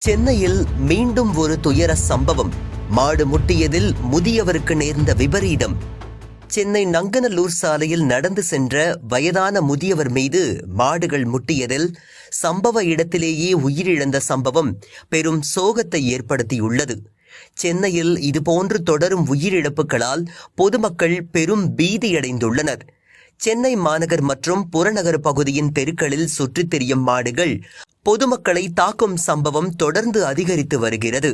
சென்னையில் மீண்டும் ஒரு துயர சம்பவம். மாடு முட்டியதில் முதியவருக்கு நேர்ந்த விபரீதம். சென்னை நங்கநல்லூர் சாலையில் நடந்து சென்ற வயதான முதியவர் மீது மாடுகள் முட்டியதில் சம்பவ இடத்திலேயே உயிரிழந்த சம்பவம் பெரும் சோகத்தை ஏற்படுத்தியுள்ளது. சென்னையில் இதுபோன்று தொடரும் உயிரிழப்புகளால் பொதுமக்கள் பெரும் பீதியடைந்துள்ளனர். சென்னை மாநகர் மற்றும் புறநகர் பகுதியின் தெருக்களில் சுற்றித் திரியும் மாடுகள் பொதுமக்களை தாக்கும் சம்பவம் தொடர்ந்து அதிகரித்து வருகிறது.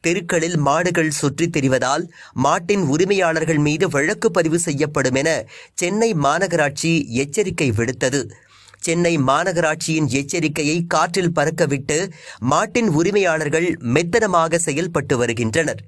தெருக்களில் மாடுகள் சுற்றித் திரிவதால் மாட்டின் உரிமையாளர்கள் மீது வழக்கு பதிவு செய்யப்படும் என சென்னை மாநகராட்சி எச்சரிக்கை விடுத்தது. சென்னை மாநகராட்சியின் எச்சரிக்கையை காற்றில் பறக்கவிட்டு மாட்டின் உரிமையாளர்கள் மெத்தனமாக செயல்பட்டு வருகின்றனர்.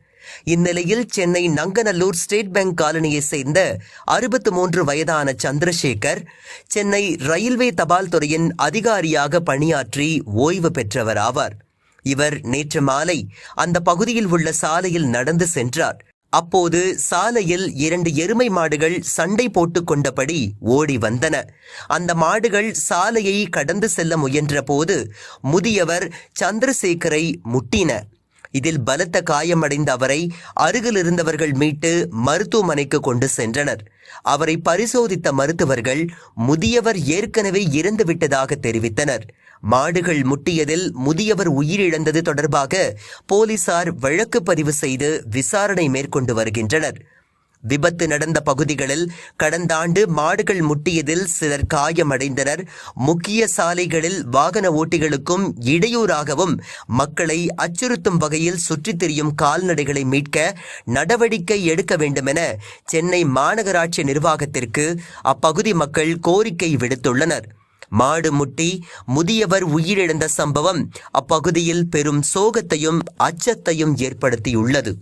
இந்நிலையில் சென்னை நங்கநல்லூர் ஸ்டேட் பேங்க் காலனியைச் சேர்ந்த அறுபத்து மூன்று வயதான சந்திரசேகர் சென்னை ரயில்வே தபால் துறையின் அதிகாரியாக பணியாற்றி ஓய்வு பெற்றவர் ஆவார். இவர் நேற்று மாலை அந்த பகுதியில் உள்ள சாலையில் நடந்து சென்றார். அப்போது சாலையில் இரண்டு எருமை மாடுகள் சண்டை போட்டுக்கொண்டபடி ஓடி வந்தன. அந்த மாடுகள் சாலையை கடந்து செல்ல முயன்றபோது முதியவர் சந்திரசேகரை முட்டின. இதில் பலத்த காயமடைந்த அவரை அருகில் இருந்தவர்கள் மீட்டு மருத்துவமனைக்கு கொண்டு சென்றனர். அவரை பரிசோதித்த மருத்துவர்கள் முதியவர் ஏற்கனவே இறந்துவிட்டதாக தெரிவித்தனர். மாடுகள் முட்டியதில் முதியவர் உயிரிழந்தது தொடர்பாக போலீசார் வழக்கு பதிவு செய்து விசாரணை மேற்கொண்டு வருகின்றனர். விபத்து நடந்த பகுதிகளில் கடந்த ஆண்டு மாடுகள் முட்டியதில் சிலர் காயமடைந்தனர். முக்கிய சாலைகளில் வாகன ஓட்டிகளுக்கும் இடையூறாகவும் மக்களை அச்சுறுத்தும் வகையில் சுற்றித் திரியும் கால்நடைகளை மீட்க நடவடிக்கை எடுக்க வேண்டுமென சென்னை மாநகராட்சி நிர்வாகத்திற்கு அப்பகுதி மக்கள் கோரிக்கை விடுத்துள்ளனர். மாடு முட்டி முதியவர் உயிரிழந்த சம்பவம் அப்பகுதியில் பெரும் சோகத்தையும் அச்சத்தையும் ஏற்படுத்தியுள்ளது.